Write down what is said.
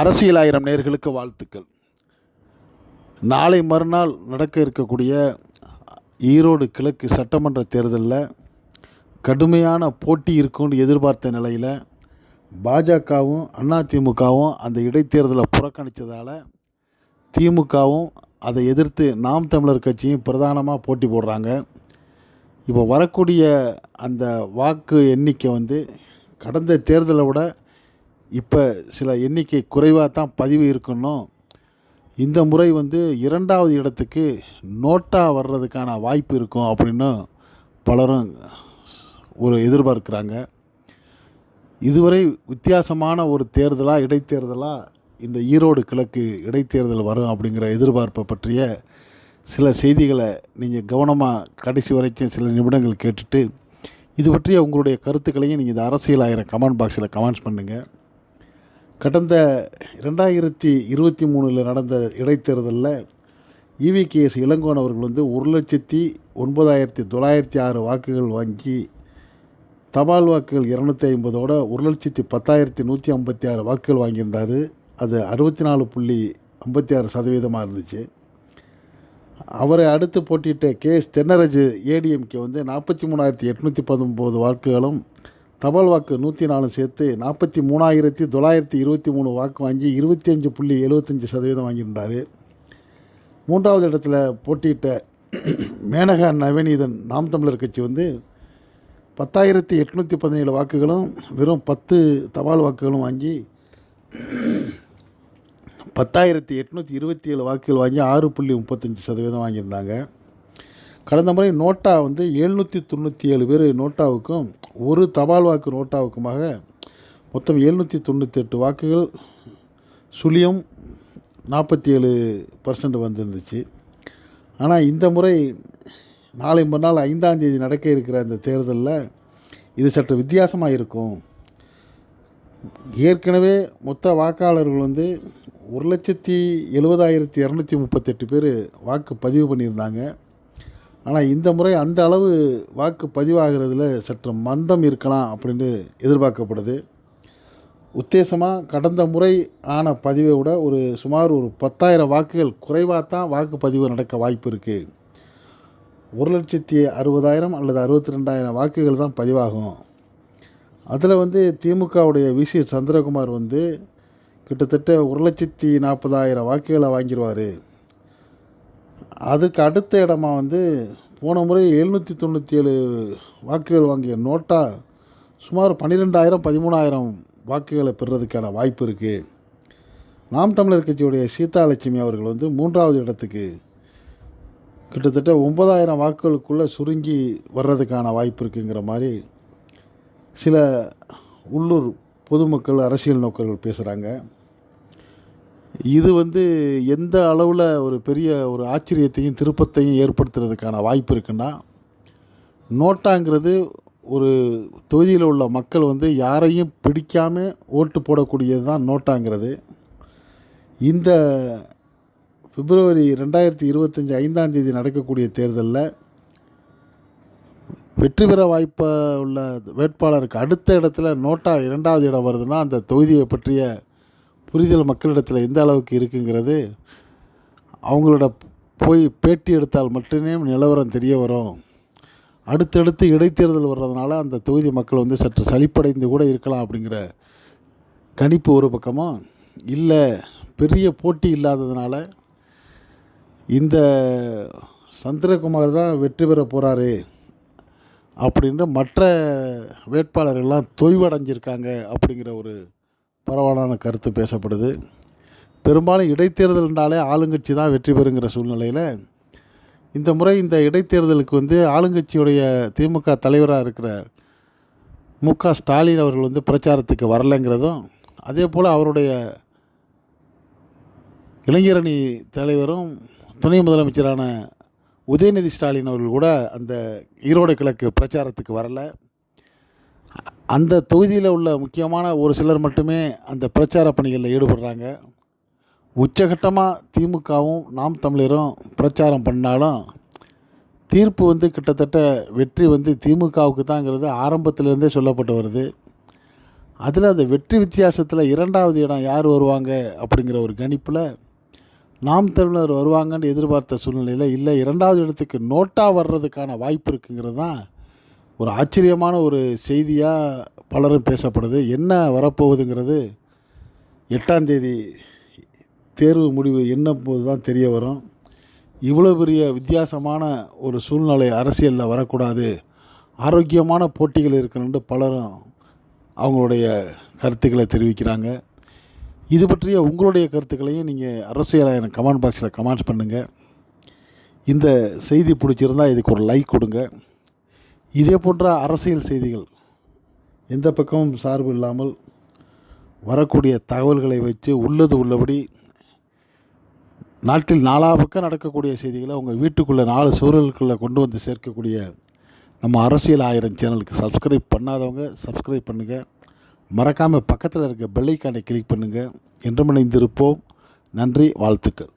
அரசியல் ஆயிரம் நேர்களுக்கு வாழ்த்துக்கள். நாளை மறுநாள் நடக்க இருக்கக்கூடிய ஈரோடு கிழக்கு சட்டமன்ற தேர்தலில் கடுமையான போட்டி இருக்கும்னு எதிர்பார்த்த நிலையில் பாஜகவும் அதிமுகவும் அந்த இடைத்தேர்தலை புறக்கணித்ததால் திமுகவும் அதை எதிர்த்து நாம் தமிழர் கட்சியும் பிரதானமாக போட்டி போடுறாங்க. இப்போ வரக்கூடிய அந்த வாக்கு எண்ணிக்கை வந்து கடந்த தேர்தலை விட இப்போ சில எண்ணிக்கை குறைவாக தான் பதிவு இருக்கணும் இந்த முறை வந்து இரண்டாவது இடத்துக்கு நோட்டா வர்றதுக்கான வாய்ப்பு இருக்கும் அப்படின்னு பலரும் ஒரு எதிர்பார்க்குறாங்க. இதுவரை வித்தியாசமான ஒரு தேர்தலாக இடைத்தேர்தலாக இந்த ஈரோடு கிழக்கு இடைத்தேர்தல் வரும் அப்படிங்கிற எதிர்பார்ப்பை பற்றிய சில செய்திகளை நீங்கள் கவனமாக கடைசி வரைக்கும் சில நிமிடங்கள் கேட்டுட்டு இது பற்றிய உங்களுடைய கருத்துக்களையும் நீங்கள் இந்த அரசியல் கமெண்ட் பாக்ஸில் கமெண்ட்ஸ் பண்ணுங்கள் கடந்த ரெண்டாயிரத்தி இருபத்தி மூணில் நடந்த இடைத்தேர்தலில் இவிகேஎஸ் இளங்கோன் அவர்கள் வந்து ஒரு லட்சத்தி ஒன்பதாயிரத்தி தொள்ளாயிரத்தி ஆறு வாக்குகள் வாங்கி தபால் வாக்குகள் இரநூத்தி ஐம்பதோட ஒரு லட்சத்தி பத்தாயிரத்தி நூற்றி ஐம்பத்தி ஆறு வாக்குகள் வாங்கியிருந்தார். அது அறுபத்தி நாலு புள்ளி ஐம்பத்தி ஆறு சதவீதமாக இருந்துச்சு. அவரை அடுத்து போட்டியிட்ட கே எஸ் தென்னரஜு ஏடிஎம்கே வந்து நாற்பத்தி மூணாயிரத்தி எட்நூற்றி பத்தொம்போது வாக்குகளும் தபால் வாக்கு நூற்றி நாலு சேர்த்து நாற்பத்தி மூணாயிரத்தி தொள்ளாயிரத்தி இருபத்தி மூணு வாக்கு வாங்கி இருபத்தி அஞ்சு புள்ளி எழுபத்தஞ்சி சதவீதம் வாங்கியிருந்தார். மூன்றாவது இடத்துல போட்டியிட்ட மேனகா நவநீதன் நாம் தமிழர் கட்சி வந்து பத்தாயிரத்தி எட்நூற்றி பதினேழு வாக்குகளும் வெறும் பத்து தபால் வாக்குகளும் வாங்கி பத்தாயிரத்தி எட்நூற்றி இருபத்தி ஏழு வாக்குகள் வாங்கி ஆறு புள்ளி முப்பத்தஞ்சு சதவீதம் வாங்கியிருந்தாங்க. கடந்த முறை நோட்டா வந்து எழுநூற்றி தொண்ணூற்றி ஏழு பேர் நோட்டாவுக்கும் ஒரு தபால் வாக்கு நோட்டாவுக்குமாக மொத்தம் எழுநூற்றி தொண்ணூற்றி எட்டு வாக்குகள் சுழியம் நாற்பத்தி ஏழு பர்சன்ட் வந்திருந்துச்சு. ஆனால் இந்த முறை நாளை மறுநாள் ஐந்தாம் தேதி நடக்க இருக்கிற இந்த தேர்தலில் இது சற்று வித்தியாசமாக இருக்கும். ஏற்கனவே மொத்த வாக்காளர்கள் வந்து ஒரு லட்சத்தி எழுபதாயிரத்தி இரநூத்தி முப்பத்தெட்டு பேர் வாக்கு பதிவு பண்ணியிருந்தாங்க. ஆனால் இந்த முறை அந்த அளவு வாக்கு பதிவாகிறதுல சற்று மந்தம் இருக்கலாம் அப்படின்னு எதிர்பார்க்கப்படுது. உத்தேசமாக கடந்த முறை ஆன பதிவை விட ஒரு சுமார் ஒரு பத்தாயிரம் வாக்குகள் குறைவாக தான் வாக்குப்பதிவு நடக்க வாய்ப்பு இருக்குது ஒரு லட்சத்தி அறுபதாயிரம் அல்லது அறுபத்தி ரெண்டாயிரம் வாக்குகள் தான் பதிவாகும். அதில் வந்து திமுகவுடைய வி. சி. சந்திரகுமார் வந்து கிட்டத்தட்ட ஒரு லட்சத்தி நாற்பதாயிரம் வாக்குகளை வாங்கிடுவார் அதுக்கு அடுத்த இடமா வந்து போன முறை எழுநூற்றி தொண்ணூற்றி ஏழு வாக்குகள் வாங்கிய நோட்டா சுமார் பன்னிரெண்டாயிரம் பதிமூணாயிரம் வாக்குகளை பெறுறதுக்கான வாய்ப்பு இருக்குது நாம் தமிழர் கட்சியுடைய சீதாலட்சுமி அவர்கள் வந்து மூன்றாவது இடத்துக்கு கிட்டத்தட்ட ஒன்பதாயிரம் வாக்குகளுக்குள்ளே சுருங்கி வர்றதுக்கான வாய்ப்பு இருக்குங்கிற மாதிரி சில உள்ளூர் பொதுமக்கள் அரசியல் நோக்கர்கள் பேசுகிறாங்க இது வந்து எந்த அளவில் ஒரு பெரிய ஒரு ஆச்சரியத்தையும் திருப்பத்தையும் ஏற்படுத்துறதுக்கான வாய்ப்பு இருக்குன்னா நோட்டாங்கிறது ஒரு தொகுதியில் உள்ள மக்கள் வந்து யாரையும் பிடிக்காமல் ஓட்டு போடக்கூடியது தான் நோட்டாங்கிறது. இந்த பிப்ரவரி ரெண்டாயிரத்தி இருபத்தஞ்சி ஐந்தாம் தேதி நடக்கக்கூடிய தேர்தலில் வெற்றி பெற வாய்ப்பு உள்ள வேட்பாளருக்கு அடுத்த இடத்துல நோட்டா இரண்டாவது இடம் வருதுன்னா அந்த தொகுதியை பற்றிய புரிதல் மக்களிடத்தில் எந்த அளவுக்கு இருக்குங்கிறது அவங்களோட போய் பேட்டி எடுத்தால் மட்டுமே நிலவரம் தெரிய வரும். அடுத்தடுத்து இடைத்தேர்தல் வர்றதுனால அந்த தொகுதி மக்கள் வந்து சற்று சலிப்படைந்து கூட இருக்கலாம் அப்படிங்கிற கணிப்பு ஒரு பக்கமும் இல்லை பெரிய போட்டி இல்லாததுனால இந்த சந்திரகுமார் தான் வெற்றி பெற போகிறாரு அப்படின்ற மற்ற வேட்பாளர்கள்லாம் தொய்வடைஞ்சிருக்காங்க அப்படிங்கிற ஒரு பரவலான கருத்து பேசப்படுது. பெரும்பாலும் இடைத்தேர்தல்னாலே ஆளுங்கட்சி தான் வெற்றி பெறுங்கிற சூழ்நிலையில் இந்த முறை இந்த இடைத்தேர்தலுக்கு வந்து ஆளுங்கட்சியுடைய திமுக தலைவராக இருக்கிற மு க ஸ்டாலின் அவர்கள் வந்து பிரச்சாரத்துக்கு வரலைங்கிறதும் அதே போல் அவருடைய இளைஞரணி தலைவரும் துணை முதலமைச்சரான உதயநிதி ஸ்டாலின் அவர்கள் கூட அந்த ஈரோடு கிழக்கு பிரச்சாரத்துக்கு வரலை. அந்த தொகுதியில் உள்ள முக்கியமான ஒரு சிலர் மட்டுமே அந்த பிரச்சார பணிகளில் ஈடுபடுறாங்க. உச்சகட்டமாக திமுகவும் நாம் தமிழரும் பிரச்சாரம் பண்ணாலும் தீர்ப்பு வந்து கிட்டத்தட்ட வெற்றி வந்து திமுகவுக்கு தாங்கிறது ஆரம்பத்திலேருந்தே சொல்லப்பட்டு வருது. அதில் அந்த வெற்றி வித்தியாசத்தில் இரண்டாவது இடம் யார் வருவாங்க அப்படிங்கிற ஒரு கணிப்பில் நாம் தமிழர் வருவாங்கன்னு எதிர்பார்த்த சூழ்நிலையில் இல்லை இரண்டாவது இடத்துக்கு நோட்டா வர்றதுக்கான வாய்ப்பு இருக்குங்கிறது தான் ஒரு ஆச்சரியமான ஒரு செய்தியாக பலரும் பேசப்படுது. என்ன வரப்போகுதுங்கிறது எட்டாம் தேதி தேர்வு முடிவு என்ன போது தான் தெரிய வரும். இவ்வளோ பெரிய வித்தியாசமான ஒரு சூழ்நிலை அரசியலில் வரக்கூடாது. ஆரோக்கியமான போட்டிகள் இருக்கணும்னு பலரும் அவங்களுடைய கருத்துக்களை தெரிவிக்கிறாங்க. இது பற்றிய உங்களுடைய கருத்துக்களையும் நீங்கள் அரசியலாக எனக்கு கமெண்ட் பாக்ஸில் கமெண்ட்ஸ் பண்ணுங்கள் இந்த செய்தி பிடிச்சிருந்தால் இதுக்கு ஒரு லைக் கொடுங்க. இதே போன்ற அரசியல் செய்திகள் எந்த பக்கமும் சார்பு இல்லாமல் வரக்கூடிய தகவல்களை வச்சு உள்ளது உள்ளபடி நாட்டில் நாலா பக்கம் நடக்கக்கூடிய செய்திகளை உங்கள் வீட்டுக்குள்ளே நாலு சூழலுக்குள்ளே கொண்டு வந்து சேர்க்கக்கூடிய நம்ம அரசியல் ஆயிரம் சேனலுக்கு சப்ஸ்கிரைப் பண்ணாதவங்க சப்ஸ்கிரைப் பண்ணுங்கள் மறக்காமல் பக்கத்தில் இருக்க பெல்லைக்கானை கிளிக் பண்ணுங்கள் என்றும் இணைந்திருப்போம். நன்றி வாழ்த்துக்கள்.